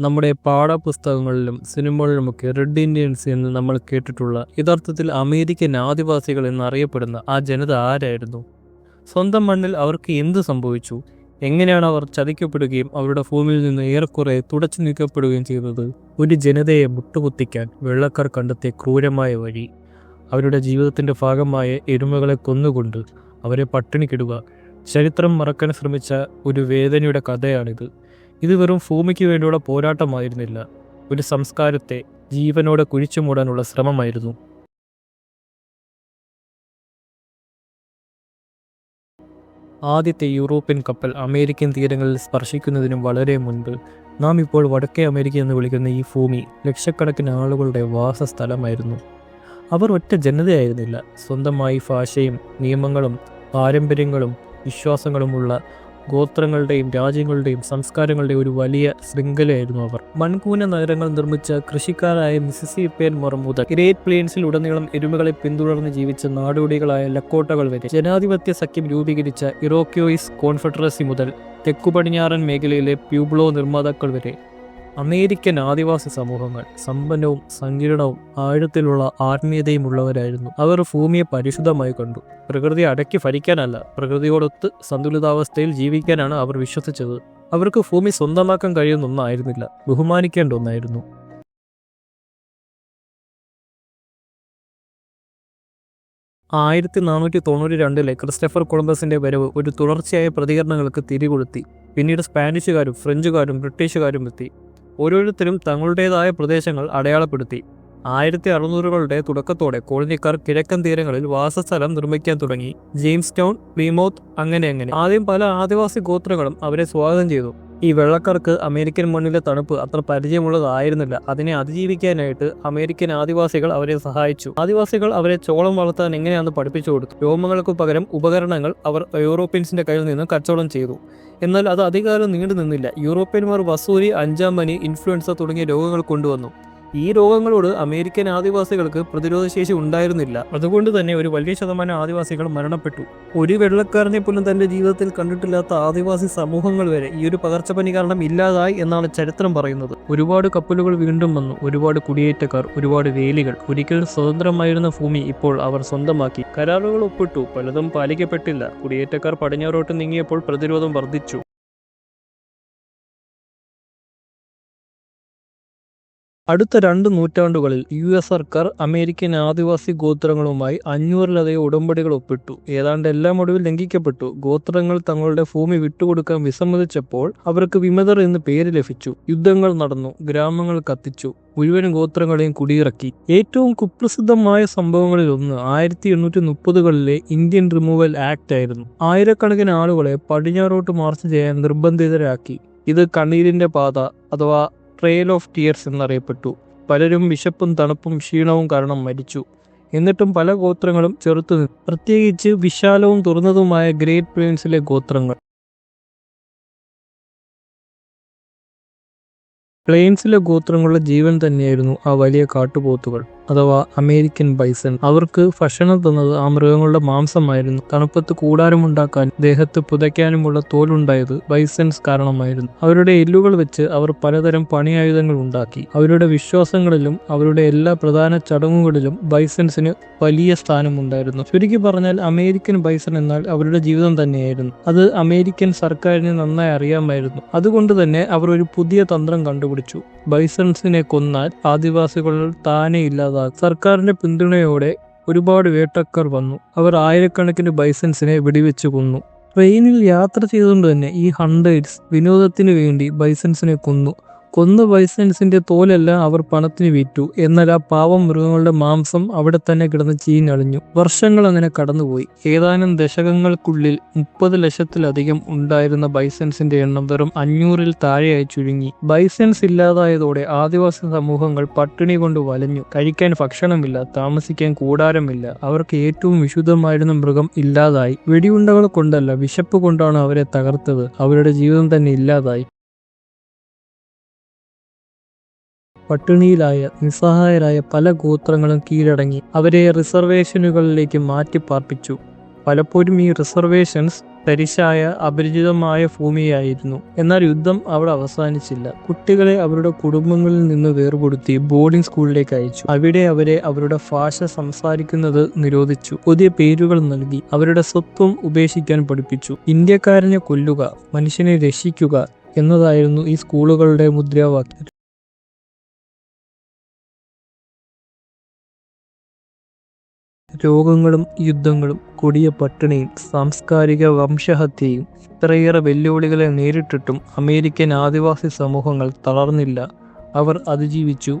നമ്മുടെ പാഠപുസ്തകങ്ങളിലും സിനിമകളിലുമൊക്കെ red Indians എന്ന് നമ്മൾ കേട്ടിട്ടുള്ള യഥാർത്ഥത്തിൽ അമേരിക്കൻ ആദിവാസികൾ എന്നറിയപ്പെടുന്ന ആ ജനത ആരായിരുന്നു? സ്വന്തം മണ്ണിൽ അവർക്ക് എന്ത് സംഭവിച്ചു? എങ്ങനെയാണ് അവർ ചതിക്കപ്പെടുകയും അവരുടെ ഭൂമിയിൽ നിന്ന് ഏറെക്കുറെ തുടച്ചു നീക്കപ്പെടുകയും ചെയ്തത് ഒരു ജനതയെ മുട്ടുകുത്തിക്കാൻ വെള്ളക്കാർ കണ്ടെത്തിയ ക്രൂരമായ വഴി. അവരുടെ ജീവിതത്തിന്റെ ഭാഗമായ എരുമകളെ കൊന്നുകൊണ്ട് അവരെ പട്ടിണിക്കിടുക. ചരിത്രം മറക്കാൻ ശ്രമിച്ച ഒരു വേദനയുടെ കഥയാണിത്. ഇത് വെറും ഭൂമിക്ക് വേണ്ടിയുള്ള പോരാട്ടമായിരുന്നില്ല. ഒരു സംസ്കാരത്തെ ജീവനോടെ കുഴിച്ചു മൂടാനുള്ള ശ്രമമായിരുന്നു. ആദ്യത്തെ യൂറോപ്യൻ കപ്പൽ അമേരിക്കൻ തീരങ്ങളിൽ സ്പർശിക്കുന്നതിനും വളരെ മുൻപ് നാം ഇപ്പോൾ വടക്കേ അമേരിക്ക എന്ന് വിളിക്കുന്ന ഈ ഭൂമി ലക്ഷക്കണക്കിന് ആളുകളുടെ വാസസ്ഥലമായിരുന്നു. അവർ ഒറ്റ ജനതയായിരുന്നില്ല. സ്വന്തമായി ഭാഷയും നിയമങ്ങളും പാരമ്പര്യങ്ങളും വിശ്വാസങ്ങളുമുള്ള ഗോത്രങ്ങളുടെയും രാജ്യങ്ങളുടെയും സംസ്കാരങ്ങളുടെയും ഒരു വലിയ ശൃംഖലയായിരുന്നു അവർ. മൺകൂന നഗരങ്ങൾ നിർമ്മിച്ച കൃഷിക്കാരായ മിസിസിപ്പിയൻ മുതൽ ഗ്രേറ്റ് പ്ലെയിൻസിൽ ഉടനീളം എരുമകളെ പിന്തുടർന്ന് ജീവിച്ച നാടോടികളായ ലക്കോട്ടകൾ വരെ. ജനാധിപത്യ സഖ്യം രൂപീകരിച്ച ഇറോക്യോയിസ് കോൺഫെഡറസി മുതൽ തെക്കു പടിഞ്ഞാറൻ മേഖലയിലെ പ്യൂബ്ലോ നിർമ്മാതാക്കൾ വരെ. അമേരിക്കൻ ആദിവാസി സമൂഹങ്ങൾ സമ്പന്നവും സങ്കീർണവും ആഴത്തിലുള്ള ആത്മീയതയും ഉള്ളവരായിരുന്നു അവർ ഭൂമിയെ പരിശുദ്ധമായി കണ്ടു. പ്രകൃതിയെ അടക്കി ഭരിക്കാനല്ല പ്രകൃതിയോടൊത്ത് സന്തുലിതാവസ്ഥയിൽ ജീവിക്കാനാണ് അവർ വിശ്വസിച്ചത്. അവർക്ക് ഭൂമി സ്വന്തമാക്കാൻ കഴിയുന്ന ഒന്നായിരുന്നില്ല ബഹുമാനിക്കേണ്ട ഒന്നായിരുന്നു. ആയിരത്തി നാനൂറ്റി തൊണ്ണൂറ്റി രണ്ടിലെ ക്രിസ്റ്റഫർ കൊളംബസിന്റെ വരവ് ഒരു തുടർച്ചയായ പ്രതികരണങ്ങൾക്ക് തിരികൊളുത്തി. പിന്നീട് സ്പാനിഷുകാരും ഫ്രഞ്ചുകാരും ബ്രിട്ടീഷുകാരും എത്തി. ഓരോരുത്തരും തങ്ങളുടേതായ പ്രദേശങ്ങൾ അടയാളപ്പെടുത്തി. ആയിരത്തി അറുന്നൂറുകളുടെ തുടക്കത്തോടെ കോളനിക്കാർ കിഴക്കൻ തീരങ്ങളിൽ വാസസ്ഥലം നിർമ്മിക്കാൻ തുടങ്ങി. ജെയിംസ് ടൗൺ പ്ലീമൗത്ത് അങ്ങനെ അങ്ങനെ. ആദ്യം പല ആദിവാസി ഗോത്രങ്ങളും അവരെ സ്വാഗതം ചെയ്തു. ഈ വെള്ളക്കാർക്ക് അമേരിക്കൻ മണ്ണിലെ തണുപ്പ് അത്ര പരിചയമുള്ളതായിരുന്നില്ല. അതിനെ അതിജീവിക്കാനായിട്ട് അമേരിക്കൻ ആദിവാസികൾ അവരെ സഹായിച്ചു. ആദിവാസികൾ അവരെ ചോളം വളർത്താൻ എങ്ങനെയാണെന്ന് പഠിപ്പിച്ചു കൊടുത്തു. രോമങ്ങൾക്ക് പകരം ഉപകരണങ്ങൾ അവർ യൂറോപ്യൻസിന്റെ കയ്യിൽ നിന്ന് കച്ചവടം ചെയ്തു. എന്നാൽ അത് അധികാരം നീണ്ടു നിന്നില്ല. യൂറോപ്യന്മാർ വസൂരി അഞ്ചാം മണി ഇൻഫ്ലുവൻസ തുടങ്ങിയ രോഗങ്ങൾ കൊണ്ടുവന്നു. ഈ രോഗങ്ങളോട് അമേരിക്കൻ ആദിവാസികൾക്ക് പ്രതിരോധശേഷി ഉണ്ടായിരുന്നില്ല. അതുകൊണ്ട് തന്നെ ഒരു വലിയ ശതമാനം ആദിവാസികൾ മരണപ്പെട്ടു. ഒരു വെള്ളക്കാരനെ പോലും തന്റെ ജീവിതത്തിൽ കണ്ടിട്ടില്ലാത്ത ആദിവാസി സമൂഹങ്ങൾ വരെ ഈ ഒരു പകർച്ചപ്പനി കാരണം ഇല്ലാതായി എന്നാണ് ചരിത്രം പറയുന്നത്. ഒരുപാട് കപ്പലുകൾ വീണ്ടും വന്നു. ഒരുപാട് കുടിയേറ്റക്കാർ ഒരുപാട് വേലികൾ. ഒരിക്കൽ സ്വതന്ത്രമായിരുന്ന ഭൂമി ഇപ്പോൾ അവർ സ്വന്തമാക്കി. കരാറുകൾ ഒപ്പിട്ടു. പലതും പാലിക്കപ്പെട്ടില്ല. കുടിയേറ്റക്കാർ പടിഞ്ഞാറോട്ട് നീങ്ങിയപ്പോൾ പ്രതിരോധം വർദ്ധിച്ചു. അടുത്ത രണ്ട് നൂറ്റാണ്ടുകളിൽ യു എസ് സർക്കാർ അമേരിക്കൻ ആദിവാസി ഗോത്രങ്ങളുമായി അഞ്ഞൂറിലധികം ഉടമ്പടികൾ ഒപ്പിട്ടു. ഏതാണ്ട് എല്ലാം ഒടുവിൽ ലംഘിക്കപ്പെട്ടു. ഗോത്രങ്ങൾ തങ്ങളുടെ ഭൂമി വിട്ടുകൊടുക്കാൻ വിസമ്മതിച്ചപ്പോൾ അവർക്ക് വിമതർ എന്ന് പേര് ലഭിച്ചു. യുദ്ധങ്ങൾ നടന്നു. ഗ്രാമങ്ങൾ കത്തിച്ചു. മുഴുവൻ ഗോത്രങ്ങളെയും കുടിയിറക്കി. ഏറ്റവും കുപ്രസിദ്ധമായ സംഭവങ്ങളിൽ ഒന്ന് ആയിരത്തി എണ്ണൂറ്റി മുപ്പതുകളിലെ ഇന്ത്യൻ റിമൂവൽ ആക്ട് ആയിരുന്നു. ആയിരക്കണക്കിന് ആളുകളെ പടിഞ്ഞാറോട്ട് മാർച്ച് ചെയ്യാൻ നിർബന്ധിതരാക്കി. ഇത് കണ്ണീരിന്റെ പാത അഥവാ ട്രെയിൽ ഓഫ് ടിയേഴ്സ് എന്നറിയപ്പെട്ടു. പലരും വിശപ്പും തണുപ്പും ക്ഷീണവും കാരണം മരിച്ചു. എന്നിട്ടും പല ഗോത്രങ്ങളും ചെറുത്തു പ്രത്യേകിച്ച് വിശാലവും തുറന്നതുമായ ഗ്രേറ്റ് പ്ലെയിൻസിലെ ഗോത്രങ്ങൾ. പ്ലെയിൻസിലെ ഗോത്രങ്ങളുടെ ജീവൻ തന്നെയായിരുന്നു ആ വലിയ കാട്ടുപോത്തുകൾ. അഥവാ അമേരിക്കൻ ബൈസൺ. അവർക്ക് ഭക്ഷണം തന്നത് ആ മൃഗങ്ങളുടെ മാംസമായിരുന്നു. തണുപ്പത്ത് കൂടാരമുണ്ടാക്കാൻ ദേഹത്ത് പുതയ്ക്കാനുമുള്ള തോലുണ്ടായത് ബൈസൺസ് കാരണമായിരുന്നു. അവരുടെ എല്ലുകൾ വെച്ച് അവർ പലതരം പണിയായുധങ്ങൾ ഉണ്ടാക്കി. അവരുടെ വിശ്വാസങ്ങളിലും അവരുടെ എല്ലാ പ്രധാന ചടങ്ങുകളിലും ബൈസൺസിന് വലിയ സ്ഥാനമുണ്ടായിരുന്നു. ചുരുക്കി പറഞ്ഞാൽ അമേരിക്കൻ ബൈസൺ എന്നാൽ അവരുടെ ജീവിതം തന്നെയായിരുന്നു. അത് അമേരിക്കൻ സർക്കാരിന് നന്നായി അറിയാമായിരുന്നു. അതുകൊണ്ട് തന്നെ അവർ ഒരു പുതിയ തന്ത്രം കണ്ടുപിടിച്ചു. ബൈസൺസിനെ കൊന്നാൽ ആദിവാസികൾ താനെ ഇല്ലാതാകും സർക്കാരിന്റെ പിന്തുണയോടെ ഒരുപാട് വേട്ടക്കാർ വന്നു. അവർ ആയിരക്കണക്കിന് ബൈസൻസിനെ വെടിവെച്ച് കൊന്നു. ട്രെയിനിൽ യാത്ര ചെയ്തുകൊണ്ട് തന്നെ ഈ ഹണ്ടേഴ്സ് വിനോദത്തിന് വേണ്ടി ബൈസൻസിനെ കൊന്നു. കൊന്ന വൈസൻസിന്റെ തോലല്ല അവർ പണത്തിന് വിറ്റു. എന്നാൽ ആ പാവം മൃഗങ്ങളുടെ മാംസം അവിടെ തന്നെ കിടന്ന് ചീഞ്ഞളിഞ്ഞു. വർഷങ്ങൾ അങ്ങനെ കടന്നുപോയി. ഏതാനും ദശകങ്ങൾക്കുള്ളിൽ മുപ്പത് ലക്ഷത്തിലധികം ഉണ്ടായിരുന്ന ബൈസൻസിന്റെ എണ്ണം വെറും അഞ്ഞൂറിൽ താഴെയായി ചുരുങ്ങി. ബൈസൻസ് ഇല്ലാതായതോടെ ആദിവാസി സമൂഹങ്ങൾ പട്ടിണി കൊണ്ട് വലഞ്ഞു. കഴിക്കാൻ ഭക്ഷണമില്ല താമസിക്കാൻ കൂടാരമില്ല. അവർക്ക് ഏറ്റവും വിശുദ്ധമായിരുന്ന മൃഗം ഇല്ലാതായി. വെടിയുണ്ടകൾ കൊണ്ടല്ല വിശപ്പ് കൊണ്ടാണ് അവരെ തകർത്തത്. അവരുടെ ജീവിതം തന്നെ ഇല്ലാതായി. പട്ടിണിയിലായ നിസ്സഹായരായ പല ഗോത്രങ്ങളും കീഴടങ്ങി അവരെ റിസർവേഷനുകളിലേക്ക് മാറ്റിപ്പാർപ്പിച്ചു. പലപ്പോഴും ഈ റിസർവേഷൻസ് തരിശായ അപരിചിതമായ ഭൂമിയായിരുന്നു. എന്നാൽ യുദ്ധം അവിടെ അവസാനിച്ചില്ല. കുട്ടികളെ അവരുടെ കുടുംബങ്ങളിൽ നിന്ന് വേർപെടുത്തി ബോർഡിംഗ് സ്കൂളിലേക്ക് അയച്ചു. അവിടെ അവരെ അവരുടെ ഭാഷ സംസാരിക്കുന്നത് നിരോധിച്ചു. പുതിയ പേരുകൾ നൽകി അവരുടെ സ്വത്വം ഉപേക്ഷിക്കാൻ പഠിപ്പിച്ചു. ഇന്ത്യക്കാരനെ കൊല്ലുക മനുഷ്യനെ രക്ഷിക്കുക എന്നതായിരുന്നു ഈ സ്കൂളുകളുടെ മുദ്രാവാക്യം. രോഗങ്ങളും യുദ്ധങ്ങളും കൊടിയ പട്ടിണിയും സാംസ്കാരിക വംശഹത്യയും ഇത്രയേറെ വെല്ലുവിളികളെ നേരിട്ടിട്ടും അമേരിക്കൻ ആദിവാസി സമൂഹങ്ങൾ തളർന്നില്ല. അവർ അതിജീവിച്ചു.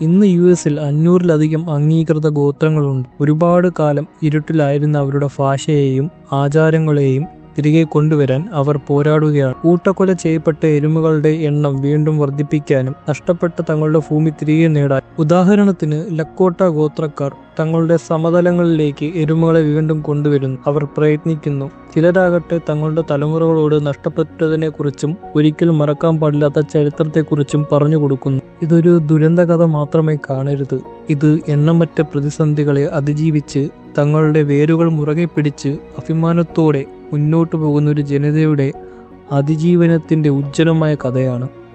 ഇന്ന് യു എസിൽ അഞ്ഞൂറിലധികം അംഗീകൃത ഗോത്രങ്ങളുണ്ട്. ഒരുപാട് കാലം ഇരുട്ടിലായിരുന്ന അവരുടെ ഭാഷയെയും ആചാരങ്ങളെയും തിരികെ കൊണ്ടുവരാൻ അവർ പോരാടുകയാണ്. കൂട്ടക്കൊല ചെയ്യപ്പെട്ട എരുമകളുടെ എണ്ണം വീണ്ടും വർദ്ധിപ്പിക്കാനും നഷ്ടപ്പെട്ട തങ്ങളുടെ ഭൂമി തിരികെ നേടാൻ. ഉദാഹരണത്തിന് ലക്കോട്ട ഗോത്രക്കാർ തങ്ങളുടെ സമതലങ്ങളിലേക്ക് എരുമകളെ വീണ്ടും കൊണ്ടുവരുന്നു. അവർ പ്രയത്നിക്കുന്നു. ചിലരാകട്ടെ തങ്ങളുടെ തലമുറകളോട് നഷ്ടപ്പെട്ടതിനെക്കുറിച്ചും ഒരിക്കലും മറക്കാൻ പാടില്ലാത്ത ചരിത്രത്തെക്കുറിച്ചും പറഞ്ഞു കൊടുക്കുന്നു. ഇതൊരു ദുരന്ത കഥ മാത്രമേ കാണരുത്. ഇത് എണ്ണമറ്റ പ്രതിസന്ധികളെ അതിജീവിച്ച് തങ്ങളുടെ വേരുകൾ മുറുകെ പിടിച്ച് അഭിമാനത്തോടെ മുന്നോട്ടു പോകുന്ന ഒരു ജനതയുടെ അതിജീവനത്തിന്റെ ഉജ്ജ്വലമായ കഥയാണ്